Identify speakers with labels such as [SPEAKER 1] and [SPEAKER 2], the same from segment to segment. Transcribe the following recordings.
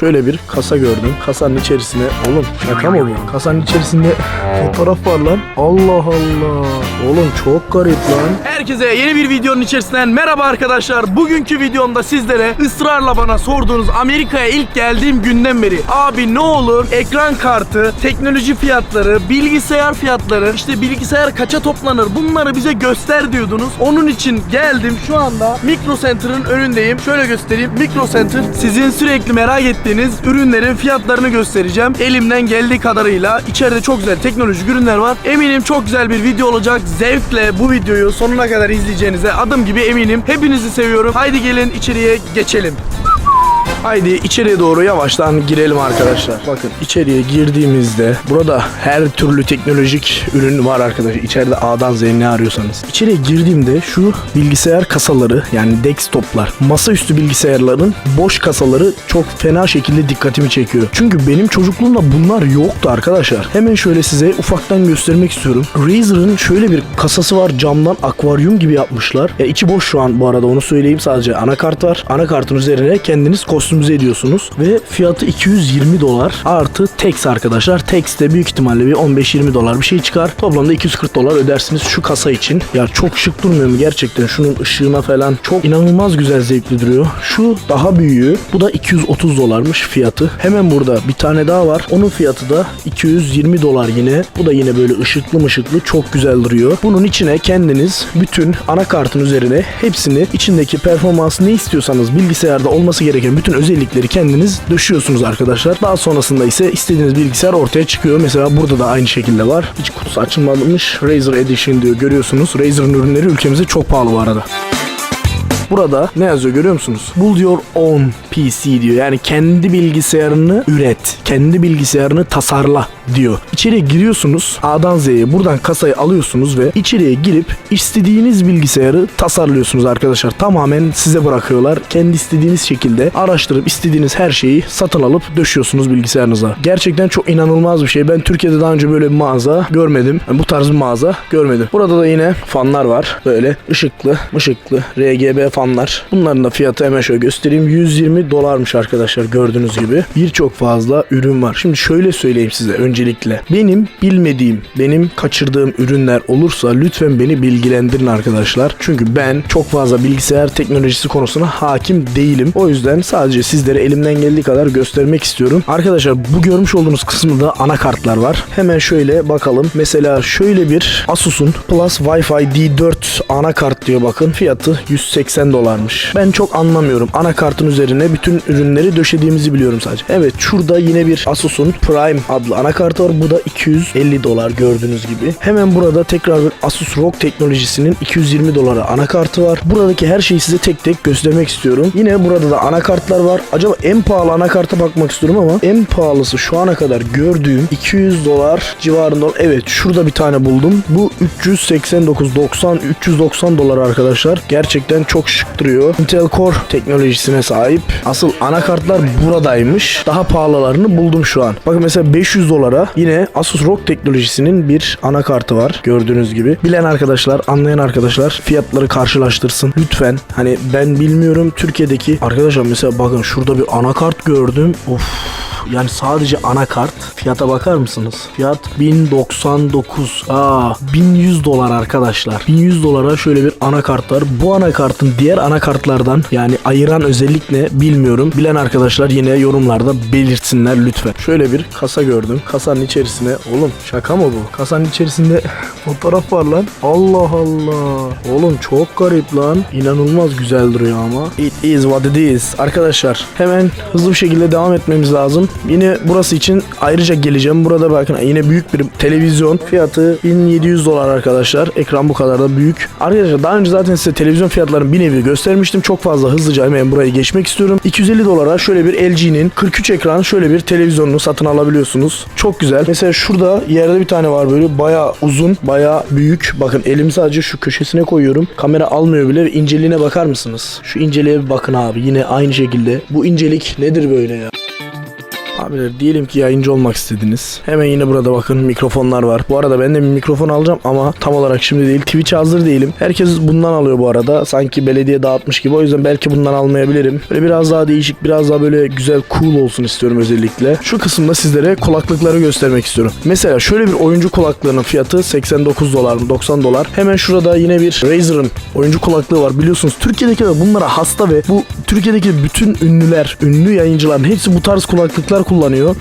[SPEAKER 1] Şöyle bir kasa gördüm. Kasanın içerisine oğlum şaka mı bu? Kasanın içerisinde fotoğraf var lan. Allah Allah. Oğlum çok garip lan. Herkese yeni bir videonun içerisinden merhaba arkadaşlar. Bugünkü videomda sizlere ısrarla bana sorduğunuz Amerika'ya ilk geldiğim günden beri abi ne olur ekran kartı, teknoloji fiyatları, bilgisayar fiyatları, işte bilgisayar kaça toplanır bunları bize göster diyordunuz. Onun için geldim şu anda Micro Center'ın önündeyim. Şöyle göstereyim. Micro Center sizin sürekli merak ettiğiniz ürünlerin fiyatlarını göstereceğim. Elimden geldiği kadarıyla içeride çok güzel teknolojik ürünler var. Eminim çok güzel bir video olacak. Zevkle bu videoyu sonuna kadar izleyeceğinize adım gibi eminim. Hepinizi seviyorum. Haydi gelin içeriye geçelim. Haydi içeriye doğru yavaştan girelim arkadaşlar. Bakın içeriye girdiğimizde burada her türlü teknolojik ürün var arkadaşlar. İçeride A'dan Z'ye arıyorsanız. İçeriye girdiğimde şu bilgisayar kasaları yani desktoplar, masaüstü bilgisayarların boş kasaları çok fena şekilde dikkatimi çekiyor. Çünkü benim çocukluğumda bunlar yoktu arkadaşlar. Hemen şöyle size ufaktan göstermek istiyorum. Razer'ın şöyle bir kasası var camdan akvaryum gibi yapmışlar. E, içi boş şu an bu arada onu söyleyeyim sadece anakart var. Anakartın üzerine kendiniz kostümize ediyorsunuz ve fiyatı 220 dolar artı tax arkadaşlar. Tax de büyük ihtimalle bir 15-20 dolar bir şey çıkar. Toplamda 240 dolar ödersiniz şu kasa için. Ya çok şık durmuyor mu gerçekten? Şunun ışığına falan çok inanılmaz güzel zevkli duruyor. Şu daha büyüğü. Bu da 230 dolarmış fiyatı. Hemen burada bir tane daha var. Onun fiyatı da 220 dolar yine. Bu da yine böyle ışıklı mışıklı çok güzel duruyor. Bunun içine kendiniz bütün anakartın üzerine hepsini içindeki performansı ne istiyorsanız bilgisayarda olması gereken bütün özellikleri kendiniz döşüyorsunuz arkadaşlar. Daha sonrasında ise istediğiniz bilgisayar ortaya çıkıyor. Mesela burada da aynı şekilde var. Hiç kutusu açılmamış. Razer Edition diyor görüyorsunuz. Razer'ın ürünleri ülkemizde çok pahalı bu arada. Burada ne yazıyor görüyor musunuz? Build your own PC diyor. Yani kendi bilgisayarını üret. Kendi bilgisayarını tasarla diyor. İçeriye giriyorsunuz. A'dan Z'ye buradan kasayı alıyorsunuz ve içeriye girip istediğiniz bilgisayarı tasarlıyorsunuz arkadaşlar. Tamamen size bırakıyorlar. Kendi istediğiniz şekilde araştırıp istediğiniz her şeyi satın alıp döşüyorsunuz bilgisayarınıza. Gerçekten çok inanılmaz bir şey. Ben Türkiye'de daha önce böyle bir mağaza görmedim. Yani bu tarz bir mağaza görmedim. Burada da yine fanlar var. Böyle ışıklı, ışıklı RGB fanlar. Bunların da fiyatı hemen şöyle göstereyim. 120 dolarmış arkadaşlar gördüğünüz gibi. Birçok fazla ürün var. Şimdi şöyle söyleyeyim size öncelikle. Benim bilmediğim, benim kaçırdığım ürünler olursa lütfen beni bilgilendirin arkadaşlar. Çünkü ben çok fazla bilgisayar teknolojisi konusuna hakim değilim. O yüzden sadece sizlere elimden geldiği kadar göstermek istiyorum. Arkadaşlar bu görmüş olduğunuz kısmında anakartlar var. Hemen şöyle bakalım. Mesela şöyle bir Asus'un Plus Wi-Fi D4 anakart diyor bakın. Fiyatı 180 dolarmış. Ben çok anlamıyorum. Anakartın üzerine bütün ürünleri döşediğimizi biliyorum sadece. Evet şurada yine bir Asus'un Prime adlı anakart var. Bu da 250 dolar gördüğünüz gibi. Hemen burada tekrar bir Asus ROG teknolojisinin 220 dolara anakartı var. Buradaki her şeyi size tek tek göstermek istiyorum. Yine burada da anakartlar var. Acaba en pahalı anakarta bakmak istiyorum ama en pahalısı şu ana kadar gördüğüm 200 dolar civarında. Evet şurada bir tane buldum. Bu 389 90 390 dolar arkadaşlar. Gerçekten çok şık duruyor. Intel Core teknolojisine sahip. Asıl anakartlar buradaymış. Daha pahalılarını buldum şu an. Bakın mesela 500 dolara yine Asus ROG teknolojisinin bir anakartı var. Gördüğünüz gibi. Bilen arkadaşlar, anlayan arkadaşlar fiyatları karşılaştırsın. Lütfen. Hani ben bilmiyorum Türkiye'deki arkadaşlar mesela bakın şurada bir anakart gördüm. Of yani sadece anakart fiyata bakar mısınız? Fiyat 1099. Aa 1100 dolar arkadaşlar. 1100 dolara şöyle bir anakart var. Bu anakartın diğer anakartlardan yani ayıran özellik ne bilmiyorum. Bilen arkadaşlar yine yorumlarda belirtsinler lütfen. Şöyle bir kasa gördüm. Kasanın içerisine oğlum şaka mı bu? Kasanın içerisinde fotoğraf var lan. Allah Allah. Oğlum çok garip lan. İnanılmaz güzel duruyor ama. It is what it is. Arkadaşlar hemen hızlı bir şekilde devam etmemiz lazım. Yine burası için ayrıca geleceğim. Burada bakın yine büyük bir televizyon. Fiyatı 1700 dolar arkadaşlar. Ekran bu kadar da büyük. Arkadaşlar daha önce zaten size televizyon fiyatlarını bir nevi göstermiştim. Çok fazla hızlıca hemen burayı geçmek istiyorum. 250 dolara şöyle bir LG'nin 43 ekran şöyle bir televizyonunu satın alabiliyorsunuz. Çok güzel. Mesela şurada yerde bir tane var böyle bayağı uzun, bayağı büyük. Bakın elimi sadece şu köşesine koyuyorum. Kamera almıyor bile inceliğine bakar mısınız? Şu inceliğe bir bakın abi. Yine aynı şekilde. Bu incelik nedir böyle ya? Abiler diyelim ki yayıncı olmak istediniz. Hemen yine burada bakın mikrofonlar var. Bu arada ben de bir mikrofon alacağım ama tam olarak şimdi değil. Twitch'e hazır değilim. Herkes bundan alıyor bu arada. Sanki belediye dağıtmış gibi. O yüzden belki bundan almayabilirim. Böyle biraz daha değişik, biraz daha böyle güzel, cool olsun istiyorum özellikle. Şu kısımda sizlere kulaklıkları göstermek istiyorum. Mesela şöyle bir oyuncu kulaklığının fiyatı 89 dolar mı 90 dolar. Hemen şurada yine bir Razer'ın oyuncu kulaklığı var. Biliyorsunuz Türkiye'deki de bunlara hasta ve bu Türkiye'deki bütün ünlüler, ünlü yayıncıların hepsi bu tarz kulaklıklar kullanıyor.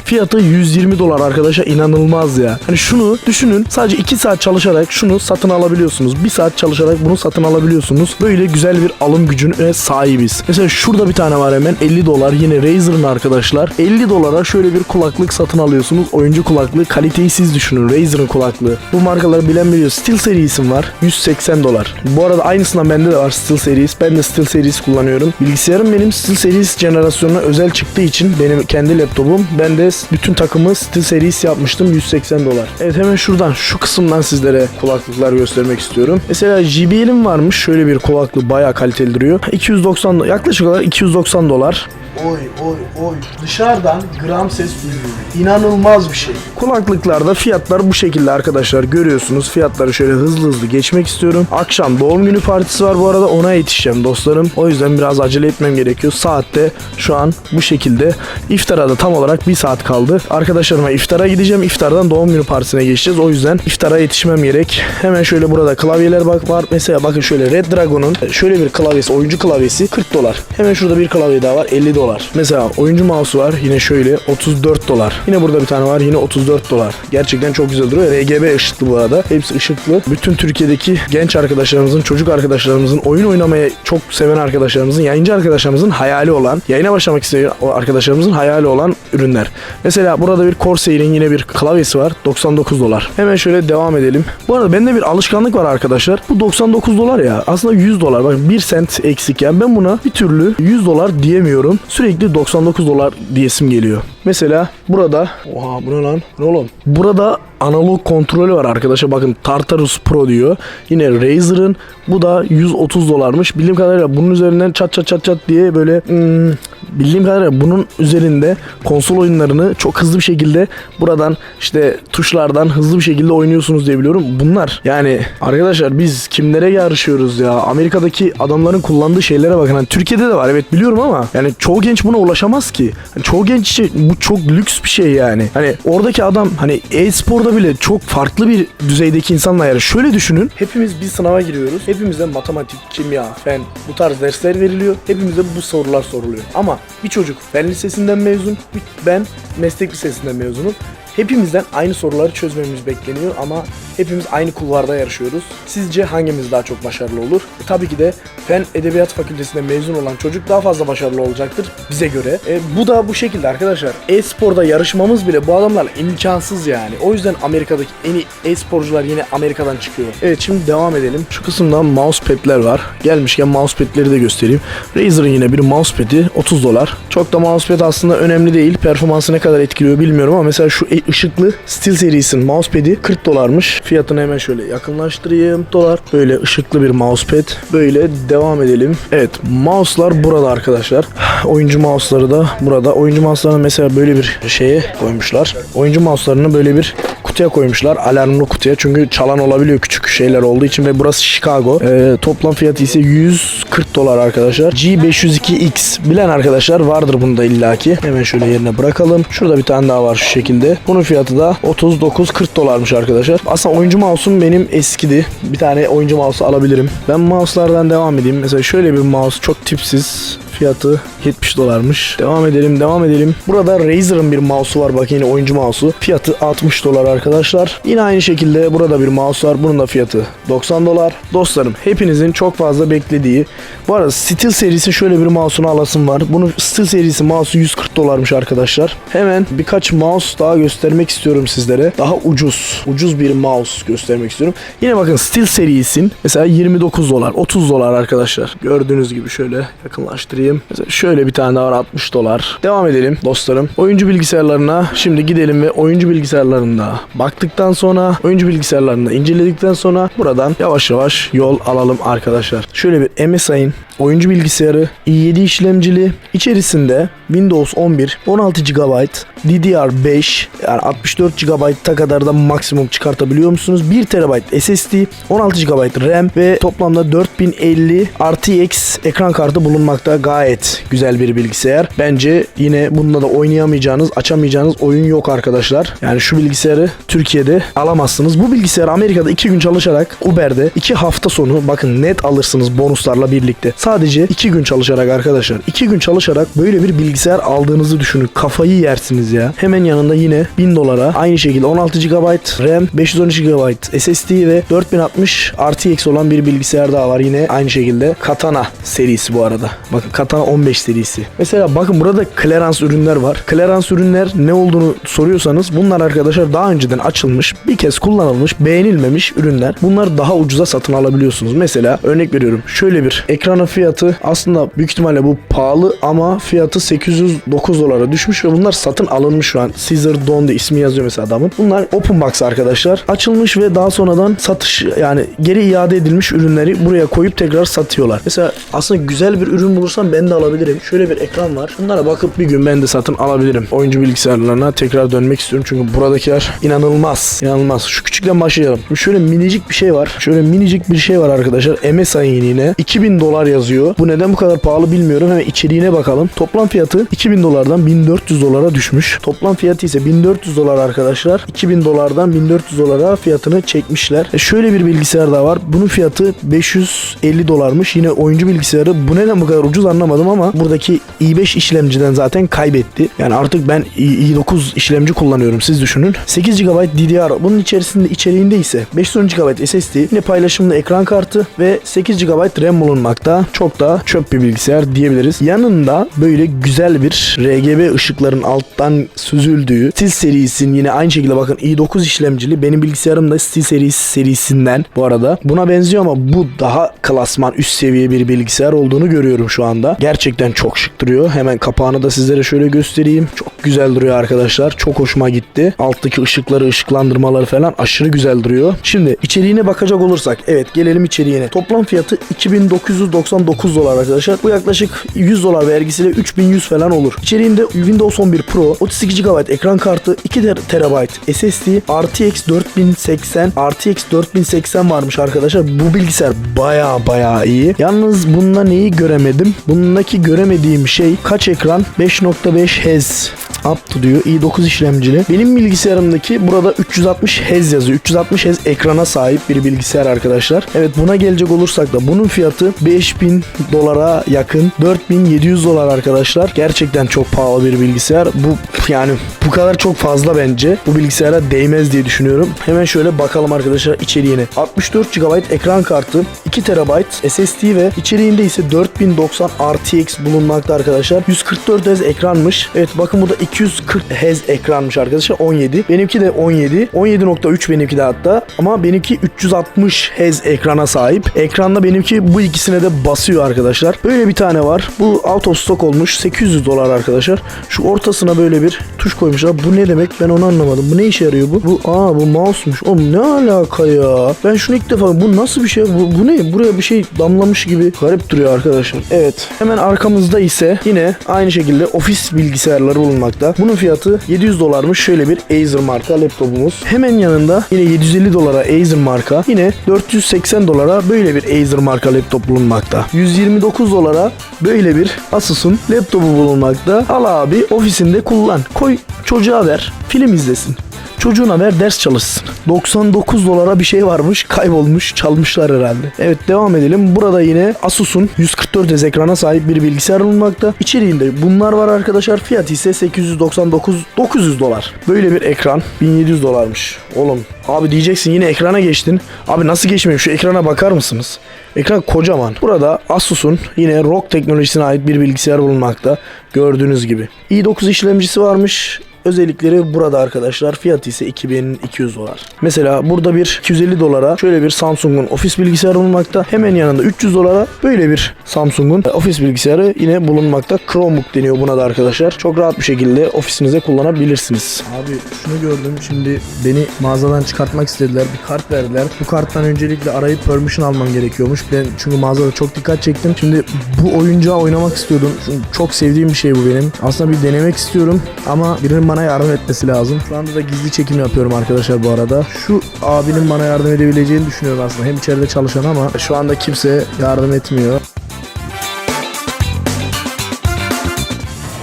[SPEAKER 1] Fiyatı 120 dolar arkadaşlar inanılmaz ya. Hani şunu düşünün sadece 2 saat çalışarak şunu satın alabiliyorsunuz. 1 saat çalışarak bunu satın alabiliyorsunuz. Böyle güzel bir alım gücüne sahibiz. Mesela şurada bir tane var hemen 50 dolar yine Razer'ın arkadaşlar. 50 dolara şöyle bir kulaklık satın alıyorsunuz. Oyuncu kulaklığı kaliteyi siz düşünün. Razer'ın kulaklığı. Bu markaları bilen biliyor. Steel serisim var. 180 dolar. Bu arada aynısından bende de var Steel series. Ben de Steel series kullanıyorum. Bilgisayarım benim Steel series jenerasyonuna özel çıktığı için benim kendi laptopum. Ben de bütün takımı Steel series yapmıştım 180 dolar. Evet hemen şuradan şu kısımdan sizlere kulaklıklar göstermek istiyorum. Mesela JBL'im varmış. Şöyle bir kulaklık bayağı kaliteli duruyor. 290 do- yaklaşık olarak 290 dolar. Oy oy oy. Dışarıdan gram ses duyuyor. İnanılmaz bir şey. Kulaklıklarda fiyatlar bu şekilde arkadaşlar. Görüyorsunuz fiyatları şöyle hızlı hızlı geçmek istiyorum. Akşam doğum günü partisi var bu arada ona yetişeceğim dostlarım. O yüzden biraz acele etmem gerekiyor. Saatte şu an bu şekilde. İftara da tam olarak bir saat kaldı. Arkadaşlarıma iftara gideceğim. İftardan doğum günü partisine geçeceğiz. O yüzden iftara yetişmem gerek. Hemen şöyle burada klavyeler bak var. Mesela bakın şöyle Red Dragon'un şöyle bir klavyesi, oyuncu klavyesi 40 dolar. Hemen şurada bir klavye daha var 50 dolar. Mesela oyuncu mouse var yine şöyle 34 dolar. Yine burada bir tane var yine 34 dolar. Gerçekten çok güzel duruyor. RGB ışıklı bu arada. Hepsi ışıklı. Bütün Türkiye'deki genç arkadaşlarımızın, çocuk arkadaşlarımızın, oyun oynamaya çok seven arkadaşlarımızın, yayıncı arkadaşlarımızın hayali olan, yayına başlamak isteyen arkadaşlarımızın hayali olan ürünler. Mesela burada bir Corsair'in yine bir klavyesi var. 99 dolar. Hemen şöyle devam edelim. Bu arada bende bir alışkanlık var arkadaşlar. Bu 99 dolar ya. Aslında 100 dolar. Bak 1 sent eksik ya. Ben buna bir türlü 100 dolar diyemiyorum. Sürekli 99 dolar diyesim geliyor. Mesela burada Oha bu ne lan? Ne oğlum? Burada analog kontrolü var arkadaşlar. Bakın Tartarus Pro diyor. Yine Razer'ın bu da 130 dolarmış. Bildiğim kadarıyla bunun üzerinden çat çat çat çat diye böyle hmm, bildiğim kadarıyla bunun üzerinde konsol oyunlarını çok hızlı bir şekilde buradan işte tuşlardan hızlı bir şekilde oynuyorsunuz diye biliyorum. Bunlar yani arkadaşlar biz kimlere yarışıyoruz ya? Amerika'daki adamların kullandığı şeylere bakın. Hani Türkiye'de de var evet biliyorum ama yani çoğu genç buna ulaşamaz ki. Hani çoğu genç için bu çok lüks bir şey yani. Hani oradaki adam hani e-sporda bile çok farklı bir düzeydeki insanla yarış. Şöyle düşünün. Hepimiz bir sınava giriyoruz. Hepimize matematik, kimya, fen bu tarz dersler veriliyor. Hepimize bu sorular soruluyor. Ama bir çocuk fen lisesinden mezun, ben meslek lisesinden mezunum. Hepimizden aynı soruları çözmemiz bekleniyor ama hepimiz aynı kulvarda yarışıyoruz. Sizce hangimiz daha çok başarılı olur? E, tabii ki de Fen Edebiyat Fakültesinden mezun olan çocuk daha fazla başarılı olacaktır bize göre. E, bu da bu şekilde arkadaşlar. E-sporda yarışmamız bile bu adamlarla imkansız yani. O yüzden Amerika'daki en iyi e-sporcular yine Amerika'dan çıkıyor. Evet şimdi devam edelim. Şu kısımda mousepad'ler var. Gelmişken mousepad'leri de göstereyim. Razer'ın yine bir mousepad'i 30 dolar. Çok da mousepad aslında önemli değil. Performansı ne kadar etkiliyor bilmiyorum ama mesela şu e- ışıklı Steel serisinin mousepad'i 40 dolarmış. Fiyatını hemen şöyle yakınlaştırayım. Dolar. Böyle ışıklı bir mousepad. Böyle devam edelim. Evet mouse'lar burada arkadaşlar. Oyuncu mouse'ları da burada. Oyuncu mouse'larını mesela böyle bir şeye koymuşlar. Oyuncu mouse'larını böyle bir kutuya koymuşlar. Alarmlı kutuya. Çünkü çalan olabiliyor küçük şeyler olduğu için ve burası Chicago. Ee, toplam fiyatı ise 140 dolar arkadaşlar. G502X bilen arkadaşlar vardır bunda illaki. Hemen şöyle yerine bırakalım. Şurada bir tane daha var şu şekilde. Bunun fiyatı da 39-40 dolarmış arkadaşlar. Aslında oyuncu mouse'um benim eskidi. Bir tane oyuncu mouse alabilirim. Ben mouse'lardan devam edeyim. Mesela şöyle bir mouse çok tipsiz. Fiyatı 70 dolarmış. Devam edelim, devam edelim. Burada Razer'ın bir mouse'u var. Bak yine oyuncu mouse'u. Fiyatı 60 dolar arkadaşlar. Yine aynı şekilde burada bir mouse var. Bunun da fiyatı 90 dolar. Dostlarım hepinizin çok fazla beklediği. Bu arada Steel serisi şöyle bir mouse'unu alasım var. Bunun Steel serisi mouse'u 140 dolarmış arkadaşlar. Hemen birkaç mouse daha göstermek istiyorum sizlere. Daha ucuz. Ucuz bir mouse göstermek istiyorum. Yine bakın Steel serisin. Mesela 29 dolar, 30 dolar arkadaşlar. Gördüğünüz gibi şöyle yakınlaştırayım. Göstereyim. Mesela şöyle bir tane daha var 60 dolar. Devam edelim dostlarım. Oyuncu bilgisayarlarına şimdi gidelim ve oyuncu bilgisayarlarında baktıktan sonra oyuncu bilgisayarlarında inceledikten sonra buradan yavaş yavaş yol alalım arkadaşlar. Şöyle bir MSI'nin oyuncu bilgisayarı i7 işlemcili içerisinde Windows 11 16 GB DDR5 yani 64 GB'a kadar da maksimum çıkartabiliyor musunuz? 1 TB SSD 16 GB RAM ve toplamda 4050 RTX ekran kartı bulunmakta. Gayet güzel bir bilgisayar. Bence yine bunda da oynayamayacağınız, açamayacağınız oyun yok arkadaşlar. Yani şu bilgisayarı Türkiye'de alamazsınız. Bu bilgisayar Amerika'da 2 gün çalışarak Uber'de 2 hafta sonu bakın net alırsınız bonuslarla birlikte. Sadece 2 gün çalışarak arkadaşlar. 2 gün çalışarak böyle bir bilgisayar aldığınızı düşünün. Kafayı yersiniz ya. Hemen yanında yine 1000 dolara aynı şekilde 16 GB RAM, 512 GB SSD ve 4060 RTX olan bir bilgisayar daha var yine aynı şekilde. Katana serisi bu arada. Bakın Katana 15 serisi. Mesela bakın burada clearance ürünler var. Clearance ürünler ne olduğunu soruyorsanız bunlar arkadaşlar daha önceden açılmış, bir kez kullanılmış, beğenilmemiş ürünler. Bunları daha ucuza satın alabiliyorsunuz. Mesela örnek veriyorum. Şöyle bir ekranın fiyatı aslında büyük ihtimalle bu pahalı ama fiyatı 809 dolara düşmüş ve bunlar satın alınmış şu an. Caesar Dawn diye ismi yazıyor mesela adamın. Bunlar open box arkadaşlar. Açılmış ve daha sonradan satış yani geri iade edilmiş ürünleri buraya koyup tekrar satıyorlar. Mesela aslında güzel bir ürün bulursam ben de alabilirim. Şöyle bir ekran var. Bunlara bakıp bir gün ben de satın alabilirim. Oyuncu bilgisayarlarına tekrar dönmek istiyorum çünkü buradakiler inanılmaz. İnanılmaz. Şu küçükten başlayalım. Şöyle minicik bir şey var. Şöyle minicik bir şey var arkadaşlar. MSI'nin yine 2000 dolar yazıyor. Bu neden bu kadar pahalı bilmiyorum. Hemen içeriğine bakalım. Toplam fiyatı 2000 dolardan 1400 dolara düşmüş. Toplam fiyatı ise 1400 dolar arkadaşlar. 2000 dolardan 1400 dolara fiyatını çekmişler. E şöyle bir bilgisayar daha var. Bunun fiyatı 550 dolarmış. Yine oyuncu bilgisayarı. Bu neden bu kadar ucuz anlamadım ama buradaki i5 işlemciden zaten kaybetti. Yani artık ben i- i9 işlemci kullanıyorum. Siz düşünün. 8 GB DDR. Bunun içerisinde içeriğinde ise 512 GB SSD, yine paylaşımlı ekran kartı ve 8 GB RAM bulunmakta. Çok da çöp bir bilgisayar diyebiliriz. Yanında böyle güzel bir RGB ışıkların alttan süzüldüğü Steel serisinin yine aynı şekilde bakın i9 işlemcili. Benim bilgisayarım da Steel serisi serisinden bu arada. Buna benziyor ama bu daha klasman üst seviye bir bilgisayar olduğunu görüyorum şu anda. Gerçekten çok şık duruyor. Hemen kapağını da sizlere şöyle göstereyim. Çok güzel duruyor arkadaşlar. Çok hoşuma gitti. Alttaki ışıkları, ışıklandırmaları falan aşırı güzel duruyor. Şimdi içeriğine bakacak olursak. Evet gelelim içeriğine. Toplam fiyatı 2999 dolar arkadaşlar. Bu yaklaşık 100 dolar vergisiyle 3100 falan olur. İçeriğinde Windows 11 Pro, 32 GB ekran kartı, 2 TB SSD, RTX 4080, RTX 4080 varmış arkadaşlar. Bu bilgisayar baya baya iyi. Yalnız bunda neyi göremedim? Bundaki göremediğim şey kaç ekran? 5.5 Hz up to diyor. i9 işlemcili. Benim bilgisayarımdaki burada 360 Hz yazıyor. 360 Hz ekrana sahip bir bilgisayar arkadaşlar. Evet buna gelecek olursak da bunun fiyatı 5000 dolara yakın. 4700 dolar arkadaşlar. Gerçekten çok pahalı bir bilgisayar. Bu yani bu kadar çok fazla bence. Bu bilgisayara değmez diye düşünüyorum. Hemen şöyle bakalım arkadaşlar içeriğine. 64 GB ekran kartı, 2 TB SSD ve içeriğinde ise 4090 RTX bulunmakta arkadaşlar. 144 Hz ekranmış. Evet bakın bu da 240 Hz ekranmış arkadaşlar 17. Benimki de 17. 17.3 benimki de hatta. Ama benimki 360 Hz ekrana sahip. Ekranda benimki bu ikisine de basıyor arkadaşlar. Böyle bir tane var. Bu out of stock olmuş. 800 dolar arkadaşlar. Şu ortasına böyle bir tuş koymuşlar. Bu ne demek ben onu anlamadım. Bu ne işe yarıyor bu? Bu aa bu mouse'muş. Oğlum ne alaka ya? Ben şunu ilk defa bu nasıl bir şey? Bu, bu ne? Buraya bir şey damlamış gibi garip duruyor arkadaşlar. Evet. Hemen arkamızda ise yine aynı şekilde ofis bilgisayarları bulunmakta. Bunun fiyatı 700 dolarmış. Şöyle bir Acer marka laptopumuz. Hemen yanında yine 750 dolara Acer marka. Yine 480 dolara böyle bir Acer marka laptop bulunmakta. 129 dolara böyle bir Asus'un laptopu bulunmakta. Al abi ofisinde kullan. Koy çocuğa ver. Film izlesin. Çocuğuna ver ders çalışsın. 99 dolara bir şey varmış kaybolmuş çalmışlar herhalde. Evet devam edelim. Burada yine Asus'un 144 Hz ekrana sahip bir bilgisayar bulunmakta. İçeriğinde bunlar var arkadaşlar. Fiyat ise 899 900 dolar. Böyle bir ekran 1700 dolarmış. Oğlum abi diyeceksin yine ekrana geçtin. Abi nasıl geçmeyeyim şu ekrana bakar mısınız? Ekran kocaman. Burada Asus'un yine ROG teknolojisine ait bir bilgisayar bulunmakta. Gördüğünüz gibi. i9 işlemcisi varmış. Özellikleri burada arkadaşlar. Fiyatı ise 2200 dolar. Mesela burada bir 250 dolara şöyle bir Samsung'un ofis bilgisayarı bulunmakta. Hemen yanında 300 dolara böyle bir Samsung'un e, ofis bilgisayarı yine bulunmakta. Chromebook deniyor buna da arkadaşlar. Çok rahat bir şekilde ofisinizde kullanabilirsiniz. Abi şunu gördüm. Şimdi beni mağazadan çıkartmak istediler. Bir kart verdiler. Bu karttan öncelikle arayıp permission almam gerekiyormuş. Ben çünkü mağazada çok dikkat çektim. Şimdi bu oyuncağı oynamak istiyordum. Çünkü çok sevdiğim bir şey bu benim. Aslında bir denemek istiyorum ama birinin bana yardım etmesi lazım. Şu anda da gizli çekim yapıyorum arkadaşlar bu arada. Şu abinin bana yardım edebileceğini düşünüyorum aslında. Hem içeride çalışan ama şu anda kimse yardım etmiyor.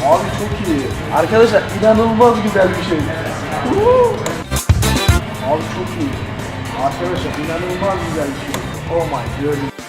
[SPEAKER 1] Abi çok iyi. Arkadaşlar inanılmaz güzel bir şey. Abi çok iyi. Arkadaşlar inanılmaz güzel bir şey. Oh my god.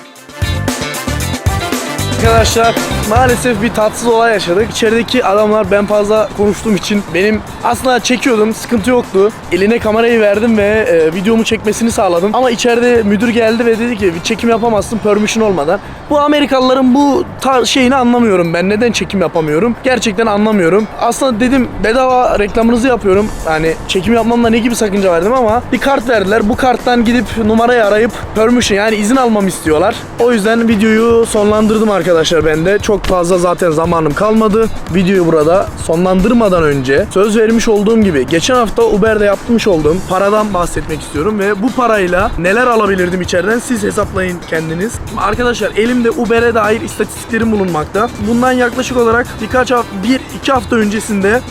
[SPEAKER 1] Arkadaşlar maalesef bir tatsız olay yaşadık. İçerideki adamlar ben fazla konuştuğum için benim aslında çekiyordum sıkıntı yoktu. Eline kamerayı verdim ve e, videomu çekmesini sağladım. Ama içeride müdür geldi ve dedi ki çekim yapamazsın permission olmadan. Bu Amerikalıların bu tar- şeyini anlamıyorum ben. Neden çekim yapamıyorum? Gerçekten anlamıyorum. Aslında dedim bedava reklamınızı yapıyorum. Yani çekim yapmamda ne gibi sakınca verdim ama bir kart verdiler. Bu karttan gidip numarayı arayıp permission yani izin almamı istiyorlar. O yüzden videoyu sonlandırdım arkadaşlar ben de. Çok fazla zaten zamanım kalmadı. Videoyu burada sonlandırmadan önce söz vermiş olduğum gibi geçen hafta Uber'de yapmış olduğum paradan bahsetmek istiyorum ve bu parayla neler alabilirdim içeriden siz hesaplayın kendiniz. Arkadaşlar elimde Uber'e dair istatistiklerim bulunmakta. Bundan yaklaşık olarak birkaç hafta, bir iki hafta öncesinde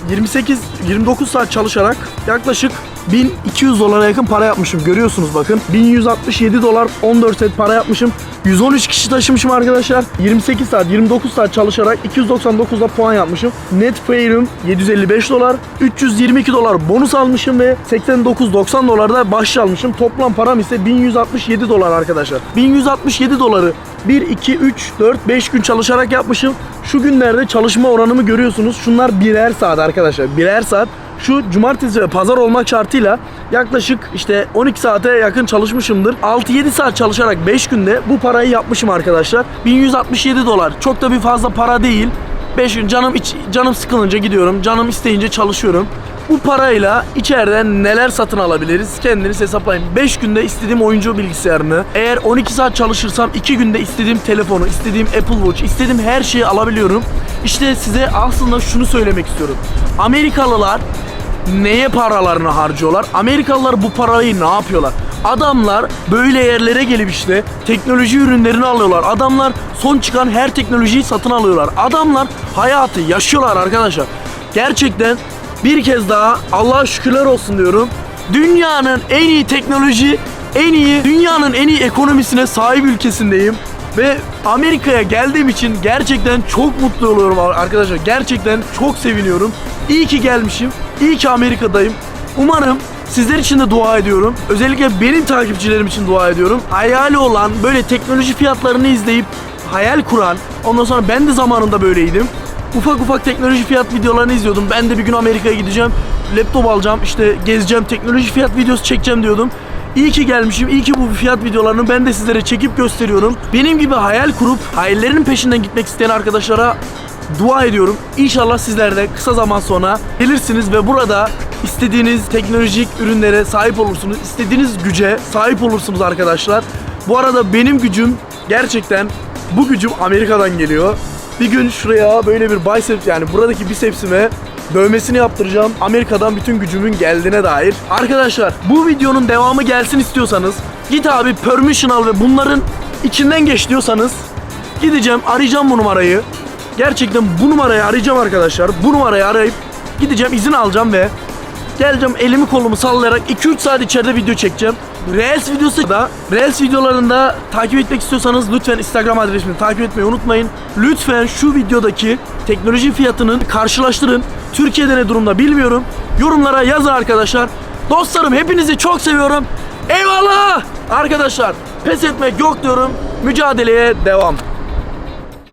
[SPEAKER 1] 28-29 saat çalışarak yaklaşık 1200 dolara yakın para yapmışım. Görüyorsunuz bakın. 1167 dolar 14 set para yapmışım. 113 kişi taşımışım arkadaşlar. 28 saat, 29 saat çalışarak 299'da puan yapmışım. Net pay'im 755 dolar. 322 dolar bonus almışım ve 89-90 dolarda bahşiş almışım. Toplam param ise 1167 dolar arkadaşlar. 1167 doları 1, 2, 3, 4, 5 gün çalışarak yapmışım. Şu günlerde çalışma oranımı görüyorsunuz. Şunlar birer saat arkadaşlar. Birer saat şu cumartesi ve pazar olmak şartıyla yaklaşık işte 12 saate yakın çalışmışımdır. 6-7 saat çalışarak 5 günde bu parayı yapmışım arkadaşlar. 1167 dolar. Çok da bir fazla para değil. 5 gün canım iç, canım sıkılınca gidiyorum. Canım isteyince çalışıyorum. Bu parayla içeriden neler satın alabiliriz kendiniz hesaplayın. 5 günde istediğim oyuncu bilgisayarını, eğer 12 saat çalışırsam 2 günde istediğim telefonu, istediğim Apple Watch, istediğim her şeyi alabiliyorum. İşte size aslında şunu söylemek istiyorum. Amerikalılar neye paralarını harcıyorlar? Amerikalılar bu parayı ne yapıyorlar? Adamlar böyle yerlere gelip işte teknoloji ürünlerini alıyorlar. Adamlar son çıkan her teknolojiyi satın alıyorlar. Adamlar hayatı yaşıyorlar arkadaşlar. Gerçekten bir kez daha Allah'a şükürler olsun diyorum. Dünyanın en iyi teknoloji, en iyi, dünyanın en iyi ekonomisine sahip ülkesindeyim. Ve Amerika'ya geldiğim için gerçekten çok mutlu oluyorum arkadaşlar. Gerçekten çok seviniyorum. İyi ki gelmişim. İyi ki Amerika'dayım. Umarım sizler için de dua ediyorum. Özellikle benim takipçilerim için dua ediyorum. Hayali olan böyle teknoloji fiyatlarını izleyip hayal kuran, ondan sonra ben de zamanında böyleydim. Ufak ufak teknoloji fiyat videolarını izliyordum. Ben de bir gün Amerika'ya gideceğim. Laptop alacağım, işte gezeceğim, teknoloji fiyat videosu çekeceğim diyordum. İyi ki gelmişim. İyi ki bu fiyat videolarını ben de sizlere çekip gösteriyorum. Benim gibi hayal kurup hayallerinin peşinden gitmek isteyen arkadaşlara dua ediyorum. İnşallah sizler de kısa zaman sonra gelirsiniz ve burada istediğiniz teknolojik ürünlere sahip olursunuz. İstediğiniz güce sahip olursunuz arkadaşlar. Bu arada benim gücüm gerçekten bu gücüm Amerika'dan geliyor. Bir gün şuraya böyle bir biceps yani buradaki bisepsime dövmesini yaptıracağım. Amerika'dan bütün gücümün geldiğine dair. Arkadaşlar bu videonun devamı gelsin istiyorsanız git abi permission al ve bunların içinden geç diyorsanız gideceğim arayacağım bu numarayı. Gerçekten bu numarayı arayacağım arkadaşlar. Bu numarayı arayıp gideceğim izin alacağım ve geleceğim elimi kolumu sallayarak 2-3 saat içeride video çekeceğim. Reels videosu da Reels videolarında takip etmek istiyorsanız lütfen Instagram adresimi takip etmeyi unutmayın. Lütfen şu videodaki teknoloji fiyatının karşılaştırın. Türkiye'de ne durumda bilmiyorum. Yorumlara yazın arkadaşlar. Dostlarım hepinizi çok seviyorum. Eyvallah! Arkadaşlar pes etmek yok diyorum. Mücadeleye devam.